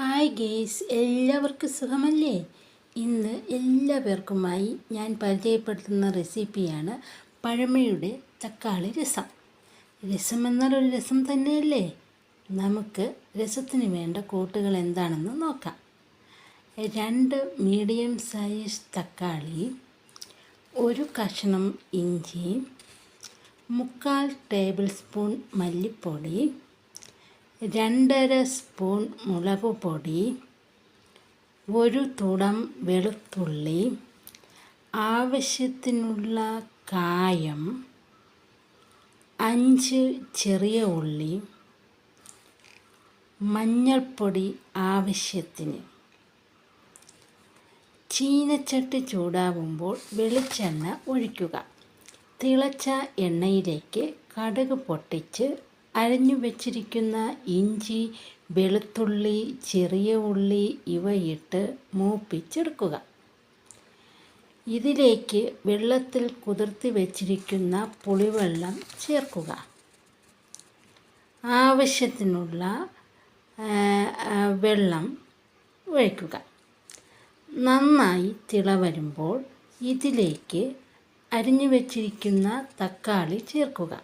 Hi guys എല്ലാവർക്കും സുഖമല്ലേ? ഇന്ന് എല്ലാ പേർക്കുമായി ഞാൻ പരിചയപ്പെടുത്തുന്ന റെസിപ്പിയാണ് പഴമയുടെ തക്കാളി രസം. രസം എന്നാൽ ഒരു രസം തന്നെയല്ലേ? നമുക്ക് രസത്തിന് വേണ്ട കൂട്ടുകൾ എന്താണെന്ന് നോക്കാം. രണ്ട് മീഡിയം സൈസ് തക്കാളി ഒരു കഷ്ണം ഇഞ്ചി മുക്കാൽ ടേബിൾ സ്പൂൺ മല്ലിപ്പൊടി രണ്ടര സ്പൂൺ മുളക് പൊടി ഒരു തുടം വെളുത്തുള്ളി ആവശ്യത്തിനുള്ള കായം അഞ്ച് ചെറിയ ഉള്ളി മഞ്ഞൾപ്പൊടി ആവശ്യത്തിന്. ചീനച്ചട്ടി ചൂടാവുമ്പോൾ വെളിച്ചെണ്ണ ഒഴിക്കുക. തിളച്ച എണ്ണയിലേക്ക് കടുക് പൊട്ടിച്ച് അരഞ്ഞു വച്ചിരിക്കുന്ന ഇഞ്ചി വെളുത്തുള്ളി ചെറിയ ഉള്ളി ഇവയിട്ട് മൂപ്പിച്ചെടുക്കുക. ഇതിലേക്ക് വെള്ളത്തിൽ കുതിർത്തി വെച്ചിരിക്കുന്ന പുളിവെള്ളം ചേർക്കുക. ആവശ്യത്തിനുള്ള വെള്ളം ഒഴിക്കുക. നന്നായി തിള വരുമ്പോൾ ഇതിലേക്ക് അരിഞ്ഞു വച്ചിരിക്കുന്ന തക്കാളി ചേർക്കുക.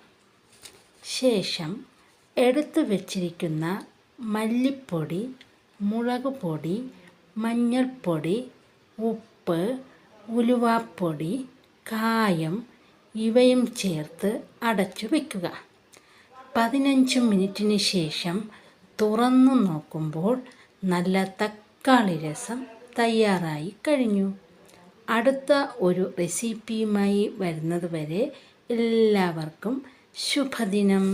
ശേഷം എടുത്തു വച്ചിരിക്കുന്ന മല്ലിപ്പൊടി മുളക് പൊടി മഞ്ഞൾപ്പൊടി ഉപ്പ് ഉലുവാപ്പൊടി കായം ഇവയും ചേർത്ത് അടച്ചു വയ്ക്കുക പതിനഞ്ച് മിനിറ്റിന് ശേഷം തുറന്നു നോക്കുമ്പോൾ നല്ല തക്കാളി രസം തയ്യാറായി കഴിഞ്ഞു. അടുത്ത ഒരു റെസിപ്പിയുമായി വരുന്നതുവരെ എല്ലാവർക്കും ശുഭദിനം.